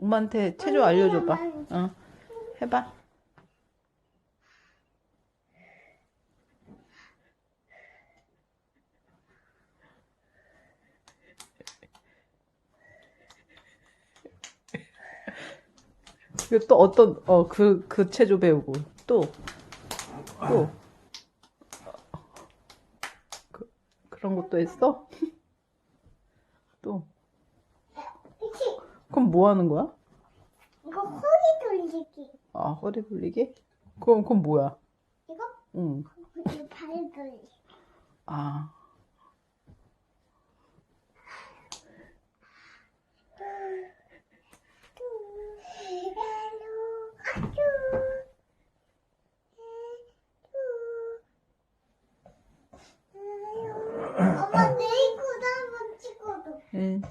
엄마한테 체조 알려줘봐. 어, 해봐. 이거 또 어떤, 어, 그, 그 체조 배우고, 또, 또, 그, 그런 것도 했어? 그럼 뭐 하는 거야? 이거 허리 돌리기. 아, 허리 돌리기? 그럼, 그건 뭐야? 이거? 응. 이거 발 돌리기. 아. 엄마 내 입구도 한번 찍어도. 응.